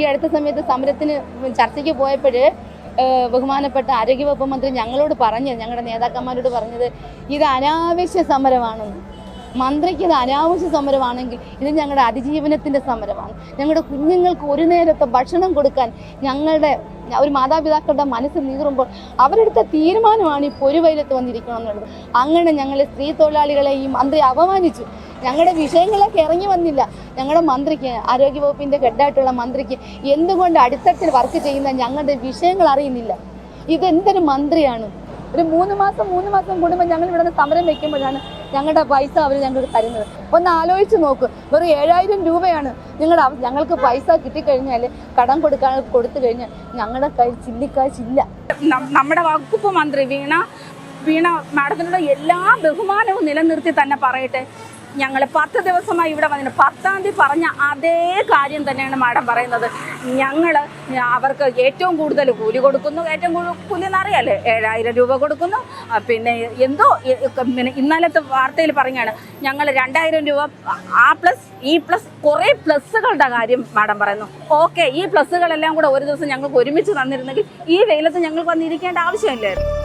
ഈ അടുത്ത സമയത്ത് സമരത്തിന് ചർച്ചയ്ക്ക് പോയപ്പോൾ ബഹുമാനപ്പെട്ട ആരോഗ്യവകുപ്പ് മന്ത്രി ഞങ്ങളോട് പറഞ്ഞത് ഞങ്ങളുടെ നേതാക്കന്മാരോട് പറഞ്ഞത് ഇത് അനാവശ്യ സമരമാണെന്ന്. മന്ത്രിക്ക് ഇത് അനാവശ്യ സമരമാണെങ്കിൽ ഇത് ഞങ്ങളുടെ അതിജീവനത്തിന്റെ സമരമാണ്. ഞങ്ങളുടെ കുഞ്ഞുങ്ങൾക്ക് ഒരു നേരത്തെ ഭക്ഷണം കൊടുക്കാൻ ഞങ്ങളുടെ ഒരു മാതാപിതാക്കളുടെ മനസ്സ് നീറുമ്പോൾ അവരെടുത്ത തീരുമാനമാണ് ഈ പൊരുവയിലത്ത് വന്നിരിക്കണം എന്നുള്ളത്. അങ്ങനെ ഞങ്ങൾ സ്ത്രീ തൊഴിലാളികളെ ഈ മന്ത്രി അപമാനിച്ചു. ഞങ്ങളുടെ വിഷയങ്ങളൊക്കെ ഇറങ്ങി വന്നില്ല. ഞങ്ങളുടെ മന്ത്രിക്ക് ആരോഗ്യവകുപ്പിന്റെ ഹെഡായിട്ടുള്ള മന്ത്രിക്ക് എന്തുകൊണ്ട് അടിത്തട്ടിൽ വർക്ക് ചെയ്യുന്ന ഞങ്ങളുടെ വിഷയങ്ങൾ അറിയുന്നില്ല. ഇതെന്തൊരു മന്ത്രിയാണ്? ഒരു മൂന്ന് മാസം മൂന്ന് മാസം കൂടുമ്പോൾ ഞങ്ങൾ ഇവിടെ നിന്ന് സമരം വെക്കുമ്പോഴാണ് ഞങ്ങളുടെ പൈസ അവർ ഞങ്ങൾക്ക് തരുന്നത്. ഒന്ന് ആലോചിച്ച് നോക്ക്. വെറും ഏഴായിരം രൂപയാണ് നിങ്ങളുടെ ഞങ്ങൾക്ക് പൈസ കിട്ടിക്കഴിഞ്ഞാൽ കടം കൊടുക്കാൻ കൊടുത്തു കഴിഞ്ഞാൽ ഞങ്ങളുടെ കയ്യിൽ ചില്ലിക്കാശില്ല. നമ്മുടെ വകുപ്പ് മന്ത്രി വീണ വീണ മാഡത്തിനോട് എല്ലാ ബഹുമാനവും നിലനിർത്തി തന്നെ പറയട്ടെ. ഞങ്ങൾ പത്ത് ദിവസമായി ഇവിടെ വന്നിട്ട് പത്താം തീയതി പറഞ്ഞ അതേ കാര്യം തന്നെയാണ് മാഡം പറയുന്നത്. ഞങ്ങൾ അവർക്ക് ഏറ്റവും കൂടുതൽ കൂലി കൊടുക്കുന്നു. ഏറ്റവും കൂടുതൽ കൂലി എന്നറിയാലേ ഏഴായിരം രൂപ കൊടുക്കുന്നു. പിന്നെ എന്തോ പിന്നെ ഇന്നലത്തെ വാർത്തയിൽ പറഞ്ഞാണ് ഞങ്ങൾ രണ്ടായിരം രൂപ ആ പ്ലസ് ഈ പ്ലസ് കുറേ പ്ലസ്സുകളുടെ കാര്യം മാഡം പറയുന്നു. ഓക്കെ ഈ പ്ലസ്സുകളെല്ലാം കൂടെ ഒരു ദിവസം ഞങ്ങൾക്ക് ഒരുമിച്ച് തന്നിരുന്നെങ്കിൽ ഈ വെയിലത്ത് ഞങ്ങൾ വന്നിരിക്കേണ്ട ആവശ്യമില്ലായിരുന്നു.